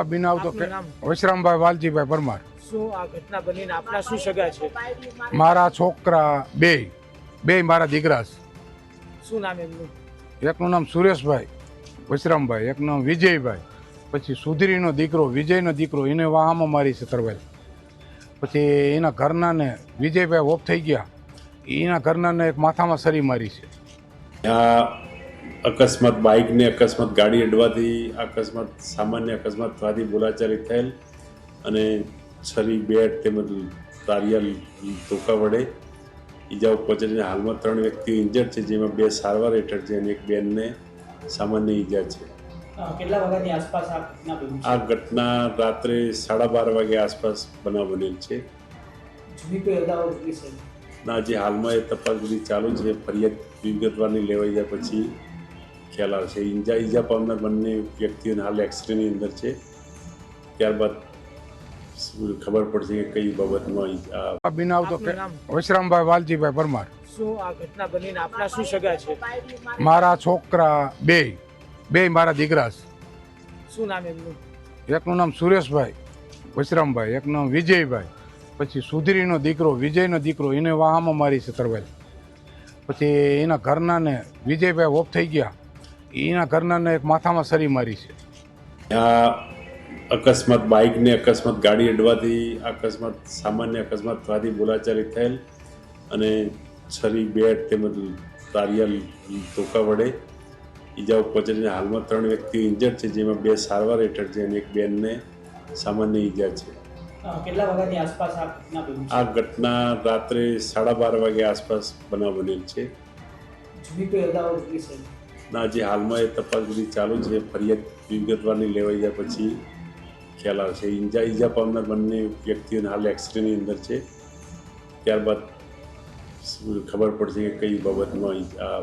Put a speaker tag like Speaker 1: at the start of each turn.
Speaker 1: બનાવ તો વશરામભાઈ વાલજીભાઈ પરમાર.
Speaker 2: શું આ ઘટના બનીને આપના શું સગા છે?
Speaker 1: મારા છોકરા બે. બે મારા દીકરા છે.
Speaker 2: શું નામ એમનું?
Speaker 1: એકનું નામ સુરેશભાઈ વશરામભાઈ. એકનું નામ વિજયભાઈ. પછી સુધીરીનો દીકરો વિજયનો દીકરો એને વાહામાં મારી છે તરવેલ. પછી એના ઘરનાને વિજયભાઈ ઓફ થઈ ગયા. એના ઘરનાને એક માથામાં સરી મારી છે.
Speaker 3: અકસ્માત બાઇકને અકસ્માત ગાડી અડવાથી અકસ્માત સામાન્ય અકસ્માત થવાથી બોલાચાલી થયેલ અને છરી બેટ તેમજ તારિયા ધોકા વડે ઈજાઓ પહોંચીને હાલમાં ત્રણ વ્યક્તિ ઇન્જર્ડ છે જેમાં બે સારવાર હેઠળ છે અને એક બેનને સામાન્ય ઈજા છે.
Speaker 2: આ ઘટના
Speaker 3: રાત્રે સાડા બાર વાગે આસપાસ બનાવ બનેલ છે. ના જે હાલમાં એ તપાસ બધી ચાલુ છે. ફરિયાદ વિગતવારની લેવાઈ જાય પછી ખ્યાલ આવશે ઈજા ઈજા પામનાર બંને વ્યક્તિઓને હાલ એક્સરેની અંદર છે. ત્યારબાદ ખબર પડશે કે કઈ બાબતમાં આ
Speaker 1: બનાવ તો? વશરામભાઈ વાલજીભાઈ પરમાર.
Speaker 2: શું આ ઘટના બનીને આપના શું સગા છે?
Speaker 1: મારા છોકરા બે. બે મારા દીકરા છે.
Speaker 2: શું નામ એમનું?
Speaker 1: એકનું નામ સુરેશભાઈ વશરામભાઈ. એકનું નામ વિજયભાઈ. પછી સુધીરીનો દીકરો વિજયનો દીકરો એને વાહામાં મારી છે પછી એના ઘરનાને વિજયભાઈ ઓફ થઈ ગયા. એના ઘરનાને એક માથામાં સરી મારી છે.
Speaker 3: આ અકસ્માત બાઇકને અકસ્માત ગાડી અડવાથી અકસ્માત સામાન્ય અકસ્માત થવાથી બોલાચાલી થયેલ અને છરી બેટ તેમજ તારિયા ધોકા વડે ઈજાઓ પહોંચીને હાલમાં ત્રણ વ્યક્તિ ઇન્જર્ડ છે જેમાં બે સારવાર હેઠળ છે અને એક બેનને સામાન્ય ઈજા છે.
Speaker 2: કેટલા વાગ્યાની આસપાસ આ ઘટના
Speaker 3: આ ઘટના રાત્રે સાડા બાર વાગે આસપાસ બનાવ બનેલ છે? ના, જે હાલમાં એ તપાસ બધી ચાલુ છે ફરિયાદ વિગતવારની લેવાઈ જાય પછી ખ્યાલ આવશે. ઈજા ઈજા પામનાર બંને વ્યક્તિઓને હાલ એક્સરેની અંદર છે. ત્યારબાદ ખબર પડશે કે કઈ બાબતમાં આ